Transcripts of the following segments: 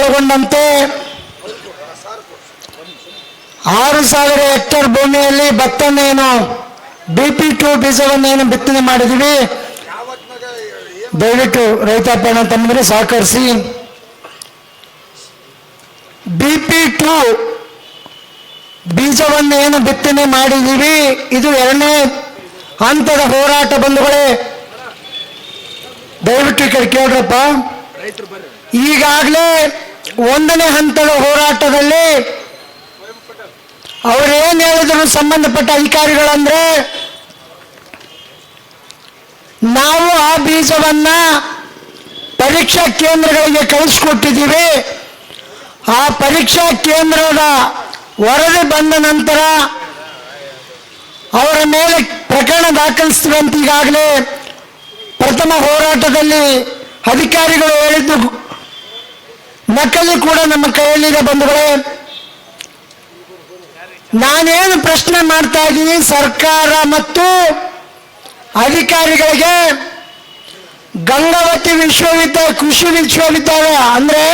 ಒಳಗೊಂಡಂತೆ ಆರು ಸಾವಿರ ಹೆಕ್ಟೇರ್ ಭೂಮಿಯಲ್ಲಿ ಭತ್ತನ್ನೇನು ಬಿ ಪಿ ಟು ಬೀಜವನ್ನೇನು ಬಿತ್ತನೆ ಮಾಡಿದ್ವಿ. ದಯವಿಟ್ಟು ರೈತಾಪಣ ತಂದ್ರೆ ಸಹಕರಿಸಿ. ಬಿ ಪಿ ಟು ಬೀಜವನ್ನು ಏನು ಬಿತ್ತನೆ ಮಾಡಿದ್ದೀವಿ ಇದು ಎರಡನೇ ಹಂತದ ಹೋರಾಟ ಬಂಧುಗಳೇ. ದಯವಿಟ್ಟು ಕೇಳ್ರಪ್ಪ. ಈಗಾಗಲೇ ಒಂದನೇ ಹಂತದ ಹೋರಾಟದಲ್ಲಿ ಅವರೇನು ಹೇಳಿದ್ರು ಸಂಬಂಧಪಟ್ಟ ಅಧಿಕಾರಿಗಳಂದ್ರೆ, ನಾವು ಆ ಬೀಜವನ್ನ ಪರೀಕ್ಷಾ ಕೇಂದ್ರಗಳಿಗೆ ಕಳಿಸ್ಕೊಟ್ಟಿದ್ದೀವಿ. ಆ ಪರೀಕ್ಷಾ ಕೇಂದ್ರದ ವರದಿ ಬಂದ ನಂತರ ಅವರ ಮೇಲೆ ಪ್ರಕರಣ ದಾಖಲಿಸ್ತೀವಿ ಈಗಾಗಲೇ ಪ್ರಥಮ ಹೋರಾಟದಲ್ಲಿ ಅಧಿಕಾರಿಗಳು ಹೇಳಿದ್ದು ನಕಲಿ ಕೂಡ ನಮ್ಮ ಕೈಯಲ್ಲಿದೆ ಬಂಧುಗಳೇ. ನಾನೇನು ಪ್ರಶ್ನೆ ಮಾಡ್ತಾ ಇದ್ದೀನಿ, ಸರ್ಕಾರ ಮತ್ತು ಅಧಿಕಾರಿಗಳಿಗೆ ಗಂಗಾವತಿ ವಿಶ್ವವಿದ್ಯಾಲಯ, ಕೃಷಿ ವಿಶ್ವವಿದ್ಯಾಲಯ ಅಂದ್ರೆ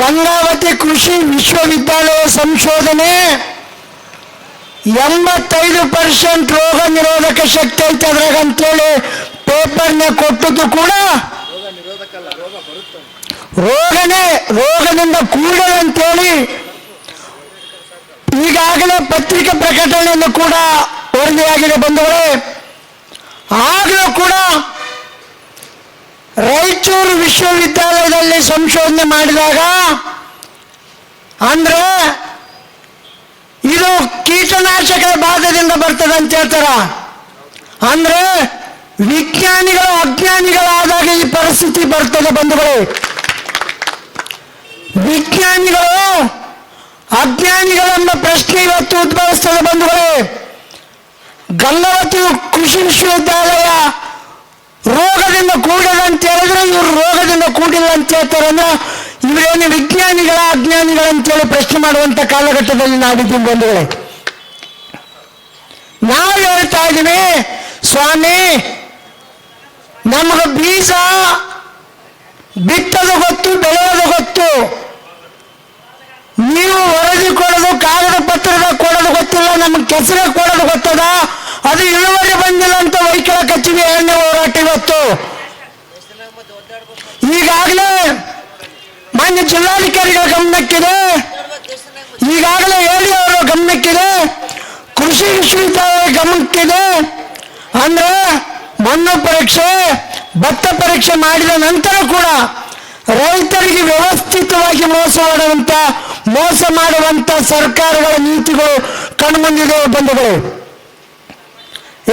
ಗಂಗಾವತಿ ಕೃಷಿ ವಿಶ್ವವಿದ್ಯಾಲಯ ಸಂಶೋಧನೆ ಎಂಬತ್ತೈದು ಪರ್ಸೆಂಟ್ ರೋಗ ನಿರೋಧಕ ಶಕ್ತಿ ಐತೆ ಅದ್ರಾಗ ಅಂತೇಳಿ ಪೇಪರ್ನ ಕೊಟ್ಟದ್ದು ಕೂಡ ರೋಗನೇ, ರೋಗದಿಂದ ಕೂಡಲೇ ಅಂತೇಳಿ ಈಗಾಗಲೇ ಪತ್ರಿಕೆ ಪ್ರಕಟಣೆಯನ್ನು ಕೂಡ ವರದಿಯಾಗಿದೆ ಬಂಧುಗಳೇ. ಆಗಲೂ ಕೂಡ ರಾಯಚೂರು ವಿಶ್ವವಿದ್ಯಾಲಯದಲ್ಲಿ ಸಂಶೋಧನೆ ಮಾಡಿದಾಗ ಅಂದ್ರೆ ಇದು ಕೀಟನಾಶಕದ ಬಾಧದಿಂದ ಬರ್ತದೆ ಅಂತ ಹೇಳ್ತಾರ? ಅಂದ್ರೆ ವಿಜ್ಞಾನಿಗಳು, ಅಜ್ಞಾನಿಗಳಾದಾಗ ಈ ಪರಿಸ್ಥಿತಿ ಬರ್ತದೆ ಬಂಧುಗಳೇ. ವಿಜ್ಞಾನಿಗಳು ಅಜ್ಞಾನಿಗಳೆಂಬ ಪ್ರಶ್ನೆ ಇವತ್ತು ಉದ್ಭವಿಸ್ತದೆ ಬಂಧುಗಳೇ. ಗಲ್ಲವತಿ ಕೃಷಿ ವಿಶ್ವವಿದ್ಯಾಲಯ ರೋಗದಿಂದ ಕೂಡಿಲ್ಲ ಅಂತ ಹೇಳಿದ್ರೆ ಇವರು ರೋಗದಿಂದ ಕೂಡಿಲ್ಲ ಅಂತ ಹೇಳ್ತಾರೆ ಅಂದ್ರೆ ಇವರೇನು ವಿಜ್ಞಾನಿಗಳ ಅಜ್ಞಾನಿಗಳಂತೇಳಿ ಪ್ರಶ್ನೆ ಮಾಡುವಂತ ಕಾಲಘಟ್ಟದಲ್ಲಿ ನಾಡಿದ್ದೀನಿ ಬಂಧುಗಳೇ. ನಾವು ಹೇಳ್ತಾ ಇದ್ದೀವಿ, ಸ್ವಾಮಿ ನಮಗೆ ಬೀಜ ಬಿತ್ತದು ಗೊತ್ತು, ಬೆಳೆಯೋದು ಗೊತ್ತು. ನೀವು ವರದಿ ಕೊಡೋದು, ಕಾಗದ ಪತ್ರದ ಕೊಡೋದು ಗೊತ್ತಿಲ್ಲ, ನಮಗೆ ಕೆಸರ ಕೊಡೋದು ಗೊತ್ತದ? ಅದು ಇಳುವರಿ ಬಂದಿಲ್ಲ ಅಂತ ವೈಕಲ ಕಚೇರಿ ಎಣ್ಣೆ ಹೋರಾಟ ಇವತ್ತು. ಈಗಾಗಲೇ ಮಾನ್ಯ ಜಿಲ್ಲಾಧಿಕಾರಿಗಳ ಗಮನಕ್ಕಿದೆ. ಈಗಾಗಲೇ ಹೇಳಿ ಅವರ ಗಮನಕ್ಕಿದೆ. ಕೃಷಿ ವಿಶ್ವವಿದ್ಯಾಲಯ ಗಮನಕ್ಕಿದೆ. ಅಂದ್ರೆ ಮಣ್ಣು ಪರೀಕ್ಷೆ, ಭತ್ತ ಪರೀಕ್ಷೆ ಮಾಡಿದ ನಂತರ ಕೂಡ ರೈತರಿಗೆ ವ್ಯವಸ್ಥಿತವಾಗಿ ಮೋಸ ಮಾಡುವಂತ ಮೋಸ ಮಾಡುವಂತ ಸರ್ಕಾರಗಳ ನೀತಿಗಳು ಕಣ್ಮುಂದಿದೆ ಬಂಧುಗಳು.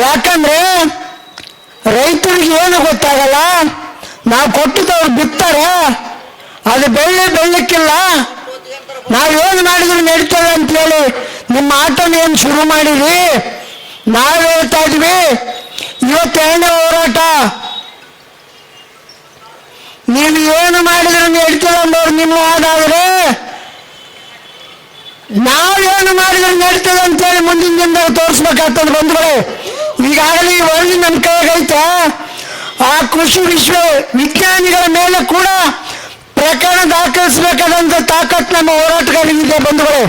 ಯಾಕಂದ್ರೆ ರೈತರಿಗೆ ಏನು ಗೊತ್ತಾಗಲ್ಲ, ನಾವು ಕೊಟ್ಟಿದ್ದವ್ರು ಬಿತ್ತಾರೆ, ಅದು ಬೆಳ್ಳಿ ಬೆಳ್ಳಕ್ಕಿಲ್ಲ. ನಾವೇನು ಮಾಡಿದ್ರು ನಡೀತೇವೆ ಅಂತ ಹೇಳಿ ನಿಮ್ಮ ಆಟನ ಏನು ಶುರು ಮಾಡಿದ್ವಿ ನಾವು ಹೇಳ್ತಾ ಇದ್ವಿ ಇವತ್ತು ಎರಡನೇ ಹೋರಾಟ. ನೀವು ಏನು ಮಾಡಿದ್ರು ನಡೀತದೆ ಅನ್ನೋರು ನಿಮ್ಮ ಆದಾದ್ರೆ ನಾವೇನು ಮಾಡಿದ್ರು ನಡೀತದೆ ಅಂತೇಳಿ ಮುಂದಿನ ದಿನದಲ್ಲಿ ತೋರಿಸ್ಬೇಕಾಗ್ತದೆ ಬಂಧುಗಳೇ. ಈಗಾಗಲೇ ಈ ವರದಿ ನಮ್ಮ ಕೈಗೈತೆ ಆ ಕೃಷಿ ವಿಶ್ವ ವಿಜ್ಞಾನಿಗಳ ಮೇಲೆ ಕೂಡ ಪ್ರಕರಣ ದಾಖಲಿಸಬೇಕಾದಂತ ತಾಕತ್ ನಮ್ಮ ಹೋರಾಟಗಾರರಿಗಿದೆ ಬಂಧುಗಳೇ.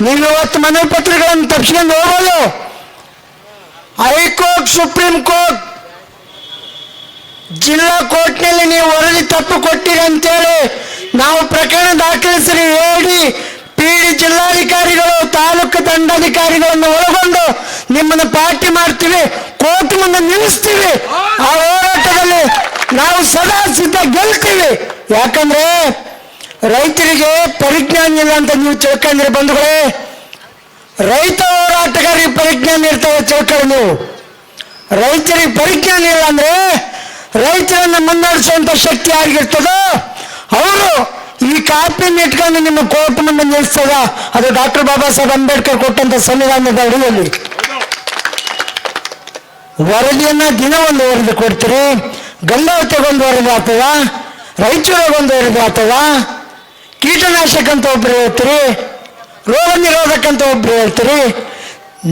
ನೀವು ಇವತ್ತು ಮನೆ ಪತ್ರಗಳನ್ನು ತಪ್ಪಿಸ್ಕೊಂಡು ಹೋಗೋದು ಹೈಕೋರ್ಟ್, ಸುಪ್ರೀಂ ಕೋರ್ಟ್, ಜಿಲ್ಲಾ ಕೋರ್ಟ್ನಲ್ಲಿ ನೀವು ವರದಿ ತಪ್ಪು ಕೊಟ್ಟಿರಿ ಅಂತೇಳಿ ನಾವು ಪ್ರಕರಣ ದಾಖಲಿಸಿರಿ ಹೇಳಿ ಪಿಡಿ ಜಿಲ್ಲಾಧಿಕಾರಿಗಳು, ತಾಲೂಕು ದಂಡಾಧಿಕಾರಿಗಳನ್ನು ಒಳಗೊಂಡು ನಿಮ್ಮನ್ನು ಪಾರ್ಟಿ ಮಾಡ್ತೀವಿ, ಕೋರ್ಟ್ ಮುಂದೆ ನಿಲ್ಲಿಸ್ತೀವಿ. ಆ ಹೋರಾಟದಲ್ಲಿ ನಾವು ಸದಾ ಸಿದ್ಧ ಗೆಲ್ತೀವಿ. ಯಾಕಂದ್ರೆ ರೈತರಿಗೆ ಪರಿಜ್ಞಾನ ಇಲ್ಲ ಅಂತ ನೀವು ತಿಳ್ಕೊಂಡ್ರೆ ಬಂಧುಗಳೇ ರೈತ ಹೋರಾಟಗಾರರಿಗೆ ಇರ್ತವೆ ತಿಳ್ಕೊಳ್ಳಿ ನೀವು. ರೈತರಿಗೆ ಪರಿಜ್ಞಾನ ಇಲ್ಲ ಅಂದ್ರೆ ರೈತರನ್ನ ಮುನ್ನಡೆಸುವಂತ ಶಕ್ತಿ ಯಾರಿಗಿರ್ತದೋ ಅವರು ಈ ಕಾಪಿನ ಇಟ್ಕೊಂಡು ನಿಮ್ಮ ಕೋರ್ಟ್ ಮುಂದೆ ನಿಲ್ಲಿಸ್ತದ ಅದು ಡಾಕ್ಟರ್ ಬಾಬಾ ಸಾಹೇಬ್ ಅಂಬೇಡ್ಕರ್ ಕೊಟ್ಟಂತ ಸಂವಿಧಾನದ ಅಡಿಯಲ್ಲಿ. ವರದಿಯನ್ನ ದಿನ ಒಂದು ವರದಿ ಕೊಡ್ತೀರಿ ಗಂಗಾವತಿಗೊಂದು ವರದಿ ಆಗ್ತದ ರಾಯಚೂರಿಗೊಂದು ವರದಿ ಆಗ್ತದ, ಕೀಟನಾಶಕ ಅಂತ ಒಬ್ರು ಹೇಳ್ತೀರಿ, ರೋಗ ನಿರೋಧಕ ಅಂತ ಒಬ್ರು ಹೇಳ್ತೀರಿ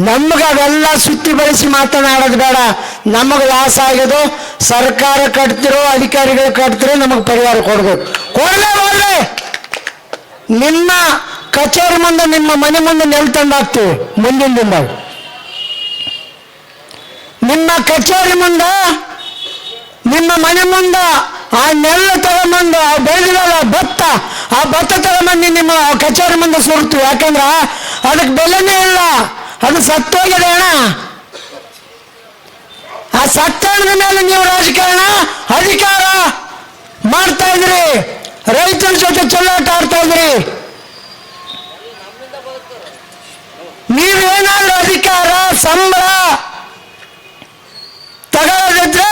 ನಮ್ಗೆ ಅವೆಲ್ಲ ಸುತ್ತಿ ಬಳಸಿ ಮಾತನಾಡೋದು ಬೇಡ. ನಮಗೆ ಲಾಸ್ ಆಗೋದು ಸರ್ಕಾರ ಕಟ್ತಿರೋ, ಅಧಿಕಾರಿಗಳು ಕಟ್ತಿರೋ ನಮಗೆ ಪರಿಹಾರ ಕೊಡ್ಬೇಕು. ಕೊಡಲೇ ನಿಮ್ಮ ಕಚೇರಿ ಮುಂದೆ, ನಿಮ್ಮ ಮನೆ ಮುಂದೆ ನೆಲ್ತಂಡಾಗ್ತೀವಿ ಮುಂದಿನ ದಿನದಾಗ ನಿಮ್ಮ ಕಚೇರಿ ಮುಂದೆ, ನಿಮ್ಮ ಮನೆ ಮುಂದೆ, ಆ ನೆಲ್ಲು ತಗೊಂಬಂದು, ಆ ಬೆಳೆದಿರಲ್ಲ ಭತ್ತ, ಆ ಭತ್ತ ತಗೊಂಬಂದು ನಿಮ್ಮ ಕಚೇರಿ ಮುಂದೆ ಸುರ್ತೀವಿ. ಯಾಕಂದ್ರ ಅದಕ್ಕೆ ಬೆಲೆನೇ ಇಲ್ಲ. ಅದು ಸತ್ತೋಗಿದೆ ಅಣ್ಣ. ಆ ಸತ್ತಣದ ಮೇಲೆ ನೀವು ರಾಜಕಾರಣ, ಅಧಿಕಾರ ಮಾಡ್ತಾ ಇದ್ರಿ ರೈತರ ಜೊತೆ ಚೆಲ್ಲಾಟ ಆಡ್ತಾ ಇದ್ರಿ ನೀವೇನಾದ್ರೂ ಅಧಿಕಾರ, ಸಂಬಳ ತಗೊಳ್ಳದಿದ್ರೆ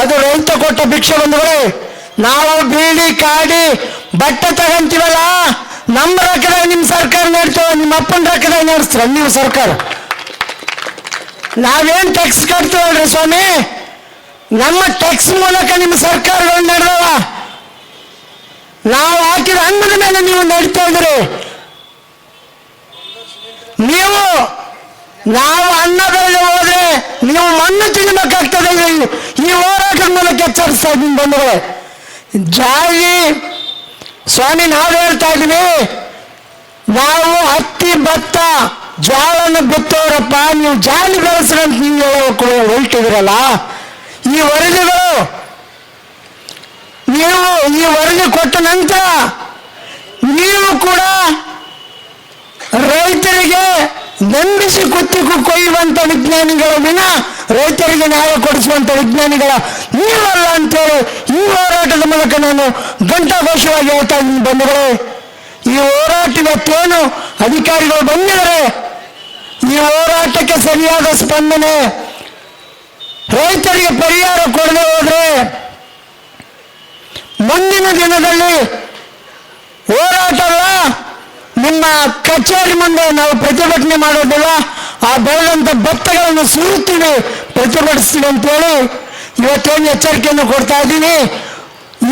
ಅದು ರೈತ ಕೊಟ್ಟ ಭಿಕ್ಷೆ ಬಂದವರೇ ನಾವು ಬೀಡಿ ಕಾಡಿ ಬಟ್ಟೆ ತಗಂತೀವಲ್ಲ ನಮ್ಮ ರೊಕ್ಕದಾಗ ನಿಮ್ಮ ಸರ್ಕಾರ ನೋಡ್ತೇವೆ ನಿಮ್ಮ ಅಪ್ಪನ ರೊಕ್ಕದಾಗ ನಡೆಸ್ತಾರ ನೀವು ಸರ್ಕಾರ. ನಾವೇನ್ ಟ್ಯಾಕ್ಸ್ ಕಟ್ತೀವಲ್ರಿ ಸ್ವಾಮಿ? ನಮ್ಮ ಟ್ಯಾಕ್ಸ್ ಮೂಲಕ ನಿಮ್ಮ ಸರ್ಕಾರಗಳು ನಡೆದವ. ನಾವು ಹಾಕಿದ ಅನ್ನದ ಮೇಲೆ ನೀವು ನಡೀತಾ ಇದ್ರಿ ನೀವು, ನಾವು ಅನ್ನ ಬೆಳೆದು ಹೋದ್ರೆ ನೀವು ಮಣ್ಣು ತಿನ್ನಬೇಕಾಗ್ತದೆ ಈ- ಹೋರಾಟದ ಮೂಲಕ ಎಚ್ಚರಿಸ್ತಾ ಇದ್ದೀನಿ ಬಂಧುಗಳೇ. ಜಾಗಿ ಸ್ವಾಮಿ, ನಾವು ಹೇಳ್ತಾ ಇದ್ವಿ ನಾವು ಹತ್ತಿ ಭತ್ತ ಜ್ವಾಳನ ಬಿತ್ತೋರಪ್ಪ, ನೀವು ಜಾಲಿ ಬೆಳೆಸ್ರಂತ ನೀವು ಕೂಡ ಹೊರಟಿದ್ರಲ್ಲ ಈ ವರದಿಗಳು, ನೀವು ಈ ವರದಿ ಕೊಟ್ಟ ನಂತರ ನೀವು ಕೂಡ ರೈತರಿಗೆ ನಂಬಿಸಿ ಕುತ್ತಿಗೂ ಕೊಯ್ಯುವಂತ ವಿಜ್ಞಾನಿಗಳ ವಿನ ರೈತರಿಗೆ ನ್ಯಾಯ ಕೊಡಿಸುವಂತ ವಿಜ್ಞಾನಿಗಳ ನೀವಲ್ಲ ಅಂತೇಳಿ ಈ ಹೋರಾಟದ ಮೂಲಕ ನಾನು ಘಂಟಾಘೋಷವಾಗಿ ಹೇಳ್ತಾ ಇದ್ದೀನಿ ಬಂಧುಗಳೇ, ಈ ಹೋರಾಟ ತೇನು ಅಧಿಕಾರಿಗಳು ಬಂದಿದ್ದಾರೆ. ಈ ಹೋರಾಟಕ್ಕೆ ಸರಿಯಾದ ಸ್ಪಂದನೆ, ರೈತರಿಗೆ ಪರಿಹಾರ ಕೊಡದೆ ಹೋದ್ರೆ ಮುಂದಿನ ದಿನದಲ್ಲಿ ಹೋರಾಟಲ್ಲ ನಿಮ್ಮ ಕಚೇರಿ ಮುಂದೆ ನಾವು ಪ್ರತಿಭಟನೆ ಮಾಡೋದಿಲ್ಲ. ಆ ಬೆಳೆದಂತ ಭತ್ತಗಳನ್ನು ಸುರುತ್ತೀವಿ ಪ್ರತಿಭಟಿಸ್ತೀವಿ ಅಂತೇಳಿ ಇವತ್ತೇನು ಎಚ್ಚರಿಕೆಯನ್ನು ಕೊಡ್ತಾ ಇದ್ದೀನಿ.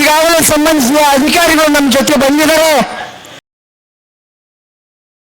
ಈಗಾಗಲೇ ಸಂಬಂಧಿಸಿದ ಅಧಿಕಾರಿಗಳು ನಮ್ಮ ಜೊತೆ ಬಂದಿದ್ದಾರೆ.